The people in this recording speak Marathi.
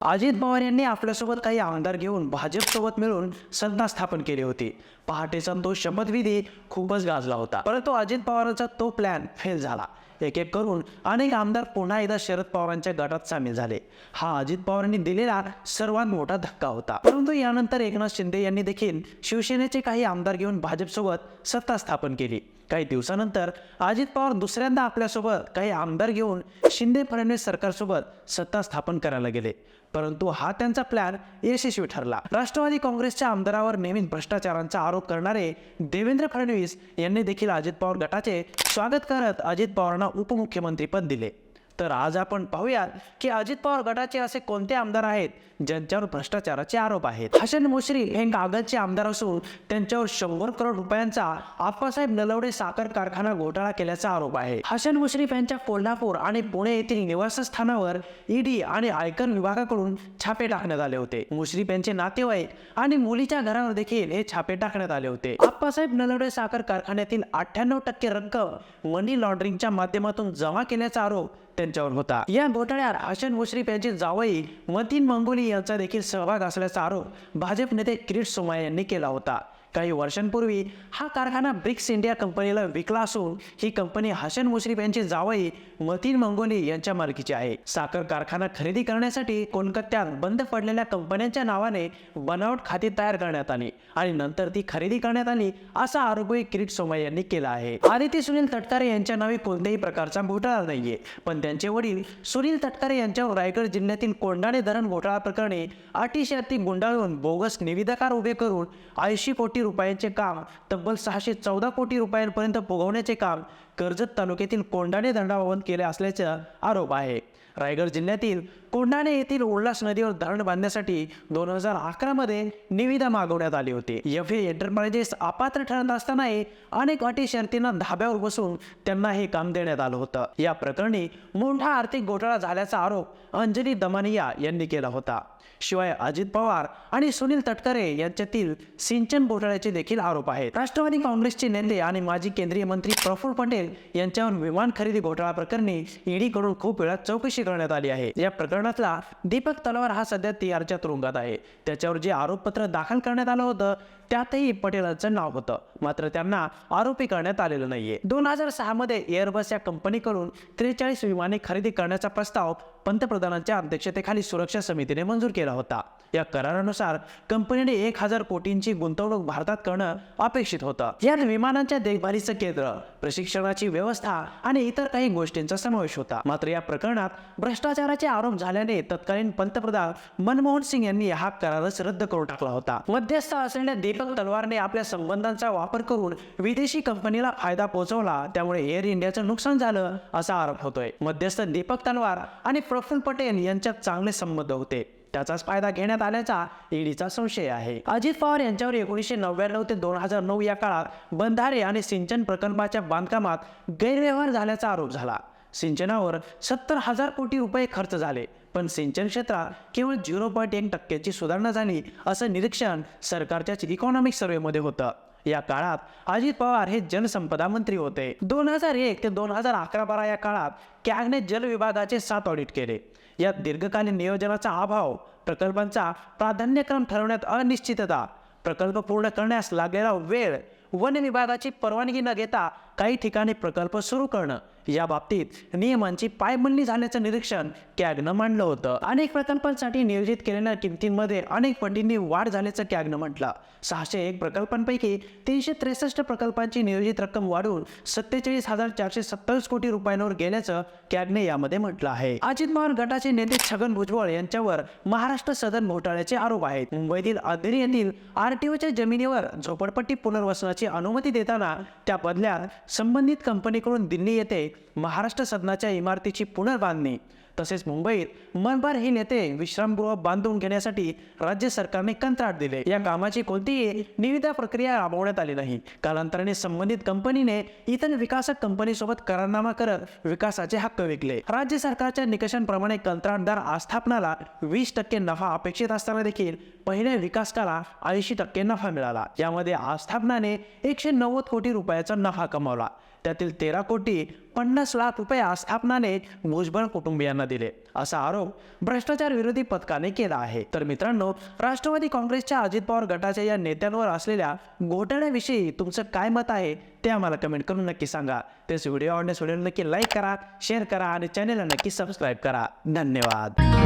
अजित पवार यांनी आपल्यासोबत काही आमदार घेऊन भाजपसोबत मिळून सत्ता स्थापन केली होती. पहाटेचा तो शपथविधी खूपच गाजला होता. परंतु अजित पवारांचा तो प्लॅन फेल झाला. एक एक करून अनेक आमदार पुन्हा एकदा शरद पवारांच्या गटात सामील झाले. हा अजित पवारांनी दिलेला सर्वात मोठा धक्का होता. परंतु यानंतर एकनाथ शिंदे यांनी देखील शिवसेनेचे काही आमदार घेऊन भाजपसोबत सत्ता स्थापन केली. काही दिवसानंतर अजित पवार दुसऱ्यांदा आपल्यासोबत काही आमदार घेऊन शिंदे फडणवीस सरकारसोबत सत्ता स्थापन करायला गेले. परंतु हा त्यांचा प्लॅन यशस्वी ठरला. राष्ट्रवादी काँग्रेसच्या आमदारावर नेहमीच भ्रष्टाचारांचा आरोप करणारे देवेंद्र फडणवीस यांनी देखील अजित पवार गटाचे स्वागत करत अजित पवारांना उपमुख्यमंत्रीपद दिले. तर आज आपण पाहूयात की अजित पवार गटाचे असे कोणते आमदार आहेत ज्यांच्यावर भ्रष्टाचाराचे आरोप आहेत? हसन मुश्री हे कागदचे आमदार असून त्यांच्यावर शंभर करोड रुपयांचा आप्पासाहेब नलवडे साखर कारखाना घोटाळा केल्याचा आरोप आहे. हसन मुश्रीफ यांच्या कोल्हापूर आणि पुणे येथील निवासस्थानावर ईडी आणि आयकर विभागाकडून छापे टाकण्यात आले होते. मुश्रीफ यांचे नातेवाईक आणि मुलीच्या घरावर देखील हे छापे टाकण्यात आले होते. आप्पासाहेब नलवडे साखर कारखान्यातील अठ्ठ्याण्णव टक्के रक्कम मनी लॉन्ड्रिंगच्या माध्यमातून जमा केल्याचा आरोप यांच्यावर होता. या घोटाळ्यात हसन मुश्रीफ यांची जावई मतीन मंगोली यांचा देखील सहभाग असल्याचा आरोप भाजप नेते किरीट सोमाय यांनी केला होता. काही वर्षांपूर्वी हा कारखाना ब्रिक्स इंडिया कंपनीला विकला असून ही कंपनी हसन मुश्रीफ यांची जावई मतीन मंगोली यांच्या मालकीची आहे. साखर कारखाना खरेदी करण्यासाठी कोलकात्यात बंद पडलेल्या कंपन्यांच्या नावाने बनावट खाती तयार करण्यात आली आणि नंतर ती खरेदी करण्यात आली असा आरोपही किरीट सोमय यांनी केला आहे. आदिती सुनील तटकारे यांच्या नावे कोणत्याही प्रकारचा घोटाळा नाहीये. पण त्यांचे वडील सुनील तटकारे यांच्यावर रायगड जिल्ह्यातील कोंडाणे धरण घोटाळा प्रकरणी अटीशर्ती गुंडाळून बोगस निविदाकार उभे करून ऐंशी कोटी रुपयांचे काम तब्बल सहाशे चौदा कोटी रुपयांपर्यंत पोगवण्याचे काम कर्जत तालुक्यातील कोंडाणे धरणाबाबत केले असल्याचा आरोप आहे. रायगड जिल्ह्यातील कोंडाणे येथील उल्हास नदीवर धरण बांधण्यासाठी दोन हजार अकरामध्ये निविदा मागवण्यात आली होती. एफ ए एंटरप्राइजेस अपात्र ठरत असतानाही अनेक अटी शर्तींना धाब्यावर बसून त्यांना हे काम देण्यात आलं होतं. या प्रकरणी मोठा आर्थिक घोटाळा झाल्याचा आरोप अंजली दमानिया यांनी केला होता. शिवाय अजित पवार आणि सुनील तटकरे यांच्यातील सिंचन घोटाळ्याचे देखील आरोप आहेत. राष्ट्रवादी काँग्रेसचे नेते आणि माजी केंद्रीय मंत्री प्रफुल्ल पटेल यांच्यावर विमान खरेदी घोटाळा प्रकरणी ईडीकडून खूप वेळा चौकशी करण्यात आली आहे. या प्रकरणी प्रकरणातला दीपक तलवार हा सध्या तिहारच्या तुरुंगात आहे. त्याच्यावर जे आरोपपत्र दाखल करण्यात आलं होतं त्यातही पटेलांचं नाव होतं. मात्र त्यांना आरोपी करण्यात आलेलं नाहीये. दोन हजार सहा मध्ये एअरबस या कंपनीकडून त्रेचाळीस विमाने खरेदी करण्याचा प्रस्ताव पंतप्रधानांच्या अध्यक्षतेखाली सुरक्षा समितीने मंजूर केला होता. या करारानुसार कंपनीने एक हजार कोटींची गुंतवणूक भारतात करणं अपेक्षित होतं. यात विमानांच्या देखभालीचं केंद्र प्रशिक्षणाची व्यवस्था आणि इतर काही गोष्टींचा समावेश होता. मात्र या प्रकरणात भ्रष्टाचाराचे आरोप झाल्याने तत्कालीन पंतप्रधान मनमोहन सिंग यांनी हा करारच रद्द करून टाकला होता. मध्यस्थ असलेल्या दीपक तलवारने आपल्या संबंधांचा वापर करून विदेशी कंपनीला फायदा पोहोचवला. त्यामुळे एअर इंडियाचं नुकसान झालं असा आरोप होतोय. मध्यस्थ दीपक तलवार आणि प्रफुल्ल पटेल यांच्यात चांगले संबंध होते. त्याचाच फायदा घेण्यात आल्याचा ईडीचा संशय आहे. अजित पवार यांच्यावर एकोणीसशे नव्याण्णव ते दोन हजार नऊ या काळात बंधारे आणि सिंचन प्रकल्पाच्या बांधकामात गैरव्यवहार झाल्याचा आरोप झाला. सिंचनावर सत्तर हजार कोटी रुपये खर्च झाले. पण सिंचन क्षेत्रात केवळ झिरो पॉईंट एक टक्क्याची सुधारणा झाली असं निरीक्षण सरकारच्याच इकॉनॉमिक सर्व्हेमध्ये होतं. या काळात अजित पवार हे जलसंपदा मंत्री होते. दोन हजार एक ते दोन हजार अकरा बारा या काळात कॅगने जल विभागाचे सात ऑडिट केले. यात दीर्घकालीन नियोजनाचा अभाव प्रकल्पांचा प्राधान्यक्रम ठरवण्यात अनिश्चितता प्रकल्प पूर्ण करण्यास लागलेला वेळ वन विभागाची परवानगी न घेता काही ठिकाणी प्रकल्प सुरू करणं या बाबतीत नियमांची पायबंदी झाल्याचं निरीक्षण कॅगनं मांडलं होतं. अनेक प्रकल्पांसाठी नियोजित केलेल्या किमतींमध्ये अनेक पटींनी वाढ झाल्याचं कॅगनं म्हटलं. सहाशे एक प्रकल्पांपैकी तीनशे त्रेसष्ट प्रकल्पांची नियोजित रक्कम वाढून सत्तेचाळीस हजार चारशे सत्तावीस कोटी रुपयांवर गेल्याचं कॅगने यामध्ये म्हटलं आहे. अजित पवार गटाचे नेते छगन भुजबळ यांच्यावर महाराष्ट्र सदन घोटाळ्याचे आरोप आहेत. मुंबईतील अंधेरी येथील आरटीओच्या जमिनीवर झोपडपट्टी पुनर्वसनाची अनुमती देताना त्या बदल्यात संबंधित कंपनीकडून दिल्ली येथे महाराष्ट्र सदनाच्या इमारतीची पुनर्बांधणी. तसेच मुंबईत मनभर हे नेते विश्रामगृह बांधून घेण्यासाठी राज्य सरकारने कंत्राट दिले. या कामाची कोणतीही निविदा प्रक्रिया राबवण्यात आली नाही. कालांतराने संबंधित कंपनीने इतर विकासक कंपनीसोबत करारनामा करत विकासाचे हक्क विकले. राज्य सरकारच्या निकषांप्रमाणे कंत्राटदार आस्थापनाला वीस टक्के नफा अपेक्षित असताना देखील पहिल्या विकासकाला ऐंशी टक्के नफा मिळाला. यामध्ये आस्थापनाने एकशे नव्वद कोटी रुपयाचा नफा कमावला. त्यातील तेरा कोटी पन्नास लाख रुपये आस्थापनाने भुजबळ कुटुंबियांना दिले. असा आरोप भ्रष्टाचार विरोधी पथकाने केला आहे. तर मित्रांनो राष्ट्रवादी काँग्रेसच्या अजित पवार गटाच्या या नेत्यांवर असलेल्या घोटाळ्याविषयी तुमचं काय मत आहे ते आम्हाला कमेंट करून नक्की सांगा. तेच व्हिडिओ आवडण्यास व्हिडिओ नक्की लाईक करा शेअर करा आणि चॅनलला नक्की सबस्क्राईब करा. धन्यवाद.